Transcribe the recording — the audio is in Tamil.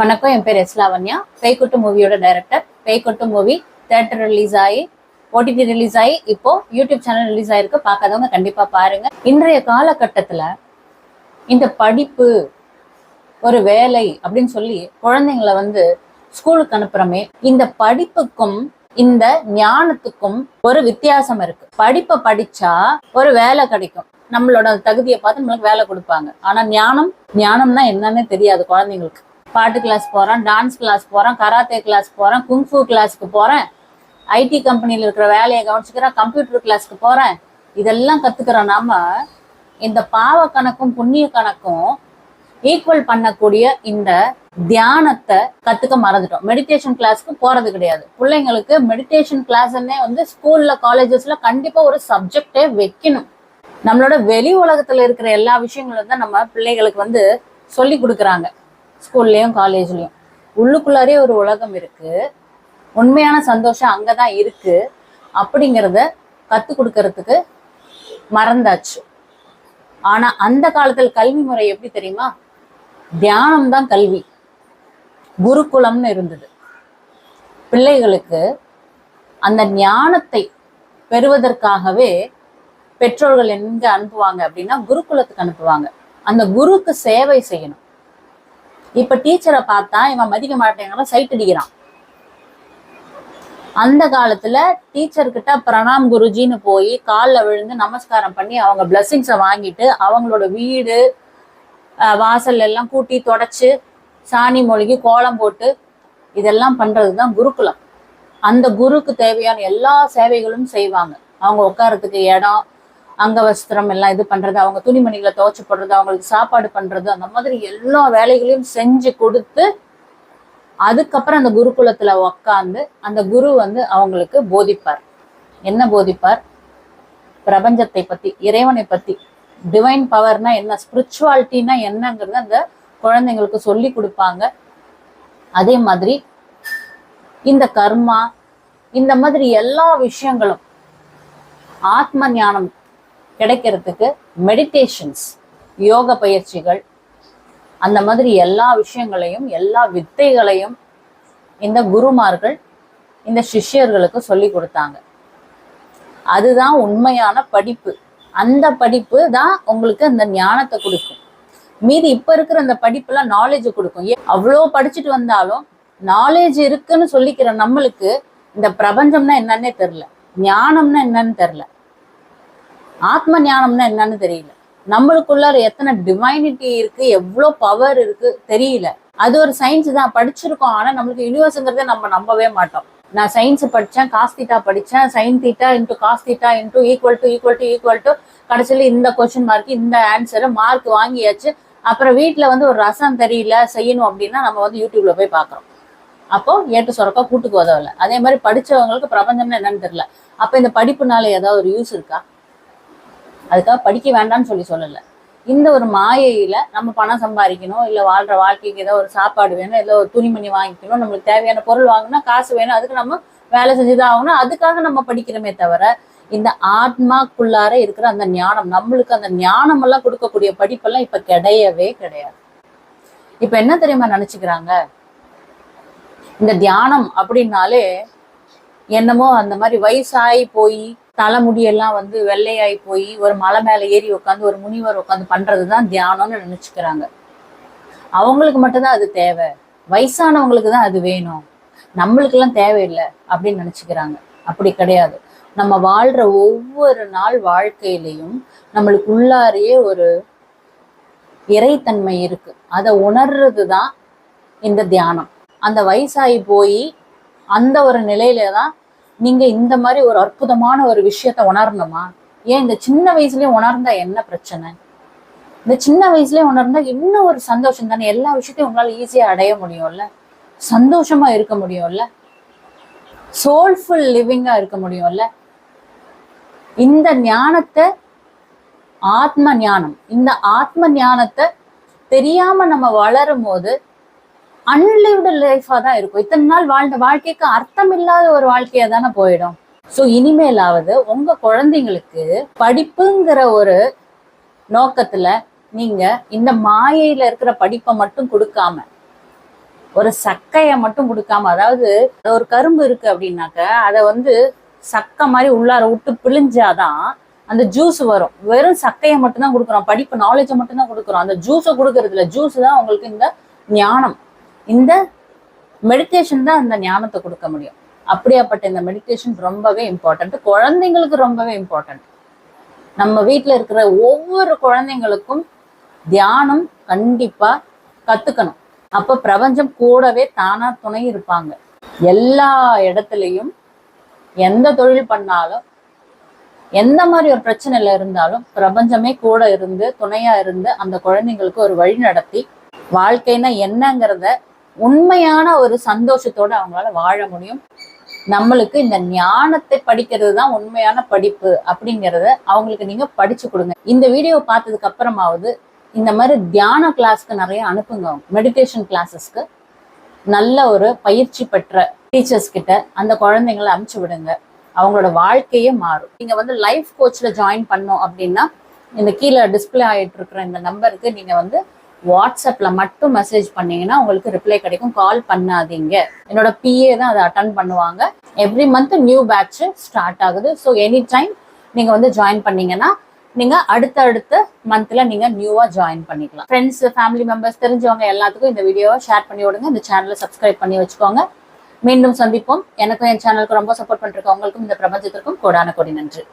வணக்கம் என் பேர் எஸ் லாவண்யா பேய்கொட்டு மூவியோட director Peykottu movie theatre release ஆகி ஓடிடி ரிலீஸ் ஆகி இப்போ யூடியூப் சேனல் ரிலீஸ் ஆயிருக்கு. பார்க்காதவங்க கண்டிப்பா பாருங்க. இன்றைய காலகட்டத்துல இந்த படிப்பு ஒரு வேலை அப்படின்னு சொல்லி குழந்தைங்களை வந்து ஸ்கூலுக்கு அனுப்புறமே இந்த படிப்புக்கும் இந்த ஞானத்துக்கும் ஒரு வித்தியாசம் இருக்கு. படிப்பை படிச்சா ஒரு வேலை கிடைக்கும். நம்மளோட தகுதியை பார்த்து நம்மளுக்கு வேலை கொடுப்பாங்க. ஆனா ஞானம் ஞானம்னா என்னன்னு தெரியாது குழந்தைங்களுக்கு. பாட்டு கிளாஸ் போகிறேன் டான்ஸ் கிளாஸ் போகிறேன் கராத்தே கிளாஸ் போகிறேன் குங்ஃபு கிளாஸ்க்கு போகிறேன் ஐடி கம்பெனியில் இருக்கிற வேலையை கவனிச்சுக்கிறேன் கம்ப்யூட்டர் கிளாஸ்க்கு போகிறேன் இதெல்லாம் கத்துக்கிற நாம். இந்த பாவ கணக்கும் புண்ணிய கணக்கும் ஈக்குவல் பண்ணக்கூடிய இந்த தியானத்தை கற்றுக்க மறந்துட்டோம். மெடிடேஷன் கிளாஸ்க்கு போகிறது கிடையாது. பிள்ளைங்களுக்கு மெடிடேஷன் கிளாஸ்ன்னே வந்து ஸ்கூலில் காலேஜஸில் கண்டிப்பாக ஒரு சப்ஜெக்டே வைக்கணும். நம்மளோட வெளி உலகத்தில் இருக்கிற எல்லா விஷயங்களும் தான் நம்ம பிள்ளைகளுக்கு வந்து சொல்லி கொடுக்குறாங்க. ஸ்கூல்லையும் காலேஜ்லையும். உள்ளுக்குள்ளாரே ஒரு உலகம் இருக்கு. உண்மையான சந்தோஷம் அங்கதான் இருக்கு. அப்படிங்கிறத கற்றுக் கொடுக்கறதுக்கு மறந்தாச்சு. ஆனா அந்த காலத்தில் கல்வி முறை எப்படி தெரியுமா? தியானம் தான் கல்வி. குருகுலம்னு இருந்தது. பிள்ளைகளுக்கு அந்த ஞானத்தை பெறுவதற்காகவே பெற்றோர்கள் எங்க அனுப்புவாங்க அப்படின்னா குருகுலத்துக்கு அனுப்புவாங்க. அந்த குருக்கு சேவை செய்யணும். இப்ப டீச்சரை பார்த்தா இவன் மதிக்க மாட்டேங்கிற சைட் அடிக்கிறான். அந்த காலத்துல டீச்சர் கிட்ட பிரணாம் குருஜின்னு போய் காலில் விழுந்து நமஸ்காரம் பண்ணி அவங்க பிளஸ்ஸிங்ஸை வாங்கிட்டு அவங்களோட வீடு வாசல் எல்லாம் கூட்டி தொடச்சு சாணி மொழிகி கோலம் போட்டு இதெல்லாம் பண்றது தான் குருகுலம். அந்த குருக்கு தேவையான எல்லா சேவைகளும் செய்வாங்க. அவங்க உட்காரத்துக்கு இடம் அங்க வஸ்திரம் எல்லாம் இது பண்றது அவங்க துணிமணிகளை துவைச்சு போடுறது அவங்களுக்கு சாப்பாடு பண்றது அந்த மாதிரி எல்லா வேலைகளையும் செஞ்சு கொடுத்து அதுக்கப்புறம் அந்த குருகுலத்துல உக்காந்து அந்த குரு வந்து அவங்களுக்கு போதிப்பார். என்ன போதிப்பார்? பிரபஞ்சத்தை பத்தி இறைவனை பத்தி. டிவைன் பவர்னா என்ன ஸ்பிரிச்சுவாலிட்டினா என்னங்கிறது அந்த குழந்தைங்களுக்கு சொல்லி கொடுப்பாங்க. அதே மாதிரி இந்த கர்மா இந்த மாதிரி எல்லா விஷயங்களும் ஆத்ம ஞானம் கிடைக்கிறதுக்கு மெடிடேஷன்ஸ் யோக பயிற்சிகள் அந்த மாதிரி எல்லா விஷயங்களையும் எல்லா வித்தைகளையும் இந்த குருமார்கள் இந்த சிஷ்யர்களுக்கு சொல்லி கொடுத்தாங்க. அதுதான் உண்மையான படிப்பு. அந்த படிப்பு தான் உங்களுக்கு அந்த ஞானத்தை கொடுக்கும். மீதி இப்ப இருக்கிற அந்த படிப்புலாம் நாலேஜ் கொடுக்கும். அவ்வளோ படிச்சுட்டு வந்தாலும் நாலேஜ் இருக்குன்னு சொல்லிக்கிற நம்மளுக்கு இந்த பிரபஞ்சம்னா என்னன்னே தெரில ஞானம்னா என்னன்னு தெரில ஆத்ம ஞானம்னா என்னன்னு தெரியல. நம்மளுக்குள்ளார எத்தனை டிவைனிட்டி இருக்கு எவ்வளோ பவர் இருக்கு தெரியல. அது ஒரு சயின்ஸ் தான் படிச்சிருக்கோம். ஆனால் நம்மளுக்கு யூனிவர்ஸுங்கிறத நம்ம நம்பவே மாட்டோம். நான் சயின்ஸ் படித்தேன் காஸ்தீட்டா படித்தேன் sine theta into cos theta into equal to equal to equal to கடைசியில் இந்த கொஸ்டின் மார்க் இந்த ஆன்சரு மார்க் வாங்கியாச்சு. அப்புறம் வீட்டில் வந்து ஒரு ரசம் தெரியல செய்யணும் அப்படின்னா நம்ம வந்து யூடியூப்ல போய் பார்க்குறோம். அப்போ ஏட்டு சொரக்கா கூட்டுக்கு உதவலை. அதே மாதிரி படிச்சவங்களுக்கு பிரபஞ்சம்னா என்னன்னு தெரியல. அப்போ இந்த படிப்புனால ஏதாவது ஒரு யூஸ் இருக்கா? அதுக்காக படிக்க வேண்டாம்னு சொல்லி சொல்லலை. இந்த ஒரு மாயையில நம்ம பணம் சம்பாதிக்கணும் இல்லை வாழ்ற வாழ்க்கைக்கு ஏதோ ஒரு சாப்பாடு வேணும் ஏதோ ஒரு துணிமணி வாங்கிக்கணும் நம்மளுக்கு தேவையான பொருள் வாங்கினா காசு வேணும் அதுக்கு நம்ம வேலை செஞ்சுதான் ஆகணும். அதுக்காக நம்ம படிக்கிறோமே தவிர இந்த ஆத்மாக்குள்ளார இருக்கிற அந்த ஞானம் நம்மளுக்கு அந்த ஞானம் எல்லாம் கொடுக்கக்கூடிய படிப்பெல்லாம் இப்ப கிடையவே கிடையாது. இப்ப என்ன தெரியுமா நினச்சிக்கிறாங்க? இந்த தியானம் அப்படின்னாலே என்னமோ அந்த மாதிரி வயசாகி போய் தலைமுடியெல்லாம் வந்து வெள்ளையாகி போய் ஒரு மலை மேலே ஏறி உட்காந்து ஒரு முனிவர் உட்காந்து பண்றது தான் தியானம்னு நினைச்சுக்கிறாங்க. அவங்களுக்கு மட்டும்தான் அது தேவை. வயசானவங்களுக்கு தான் அது வேணும். நம்மளுக்கெல்லாம் தேவையில்லை அப்படின்னு நினைச்சுக்கிறாங்க. அப்படி கிடையாது. நம்ம வாழ்ற ஒவ்வொரு நாள் வாழ்க்கையிலையும் நம்மளுக்கு உள்ளாரையே ஒரு இறைத்தன்மை இருக்கு. அதை உணர்றது தான் இந்த தியானம். அந்த வயசாகி போய் அந்த ஒரு நிலையில தான் நீங்க இந்த மாதிரி ஒரு அற்புதமான ஒரு விஷயத்த உணரணுமா? ஏன் இந்த சின்ன வயசுலயே உணர்ந்தா என்ன பிரச்சனை? இந்த சின்ன வயசுலயே உணர்ந்தா இன்னும் ஒரு சந்தோஷம் தானே? எல்லா விஷயத்தையும் உங்களால ஈஸியா அடைய முடியும்ல? சந்தோஷமா இருக்க முடியும்ல? சோல்ஃபுல் லிவிங்கா இருக்க முடியும்ல? இந்த ஞானத்தை ஆத்ம ஞானம் இந்த ஆத்ம ஞானத்தை தெரியாம நம்ம வளரும் போது அன்லிவ்டு லைஃபா தான் இருக்கும். இத்தனை நாள் வாழ்ந்த வாழ்க்கைக்கு அர்த்தம் இல்லாத ஒரு வாழ்க்கையா தானே போயிடும். ஸோ இனிமேலாவது உங்க குழந்தைங்களுக்கு படிப்புங்கிற ஒரு நோக்கத்துல நீங்க இந்த மாயையில இருக்கிற படிப்பை மட்டும் கொடுக்காம ஒரு சக்கையை மட்டும் கொடுக்காம அதாவது ஒரு கரும்பு இருக்கு அப்படின்னாக்க அதை வந்து சக்கை மாதிரி உள்ளார விட்டு பிழிஞ்சாதான் அந்த ஜூஸ் வரும். வெறும் சக்கையை மட்டும்தான் கொடுக்குறோம். படிப்பு நாலேஜை மட்டும்தான் கொடுக்குறோம். அந்த ஜூஸை கொடுக்கறதுல ஜூஸ் தான் உங்களுக்கு இந்த ஞானம். இந்த மெடிடேஷன் தான் அந்த ஞானத்தை கொடுக்க முடியும். அப்படியாப்பட்ட இந்த மெடிடேஷன் ரொம்பவே இம்பார்ட்டன்ட் குழந்தைங்களுக்கு ரொம்பவே இம்பார்ட்டன்ட் நம்ம வீட்டில் இருக்கிற ஒவ்வொரு குழந்தைங்களுக்கும் தியானம் கண்டிப்பா கத்துக்கணும். அப்ப பிரபஞ்சம் கூடவே தானா துணை இருப்பாங்க. எல்லா இடத்துலையும் எந்த தொழில் பண்ணாலும் எந்த மாதிரி ஒரு பிரச்சனையில இருந்தாலும் பிரபஞ்சமே கூட இருந்து துணையா இருந்து அந்த குழந்தைங்களுக்கு ஒரு வழி நடத்தி வாழ்க்கைனா என்னங்கிறத உண்மையான ஒரு சந்தோஷத்தோட அவங்களால வாழ முடியும். நம்மளுக்கு இந்த ஞானத்தை படிக்கிறது தான் உண்மையான படிப்பு அப்படிங்கிறத அவங்களுக்கு நீங்க படிச்சு கொடுங்க. இந்த வீடியோ பார்த்ததுக்கு அப்புறமாவது இந்த மாதிரி தியான கிளாஸ்க்கு நிறைய அனுப்புங்க. மெடிடேஷன் கிளாஸஸ்க்கு நல்ல ஒரு பயிற்சி பெற்ற டீச்சர்ஸ் கிட்ட அந்த குழந்தைங்களை அனுப்பிச்சு விடுங்க. அவங்களோட வாழ்க்கையே மாறும். நீங்க வந்து லைஃப் கோச்ல ஜாயின் பண்ணோம் அப்படின்னா இந்த கீழே டிஸ்பிளே ஆயிட்டு இருக்கிற இந்த நம்பருக்கு நீங்க வந்து வாட்ஸ்அப்ல மட்டும் மெசேஜ் பண்ணீங்கன்னா உங்களுக்கு ரிப்ளை கிடைக்கும். கால் பண்ணாதீங்க. என்னோட பிஏ தான் அதை அட்டன் பண்ணுவாங்க. Every month new batch start ஆகுது. ஸோ எனி டைம் நீங்க வந்து ஜாயின் பண்ணீங்கன்னா நீங்க அடுத்த அடுத்த மந்த்ல நீங்க நியூவா ஜாயின் பண்ணிக்கலாம். ஃப்ரெண்ட்ஸ் ஃபேமிலி மெம்பர்ஸ் தெரிஞ்சவங்க எல்லாத்துக்கும் இந்த வீடியோவை ஷேர் பண்ணி விடுங்க. இந்த சேனலை சப்ஸ்கிரைப் பண்ணி வச்சுக்கோங்க. மீண்டும் சந்திப்போம். எனக்கும் என் சேனலுக்கு ரொம்ப சப்போர்ட் பண்ணிருக்கவங்களுக்கும் இந்த பிரபஞ்சத்திற்கும் கோடான கொடி நன்றி.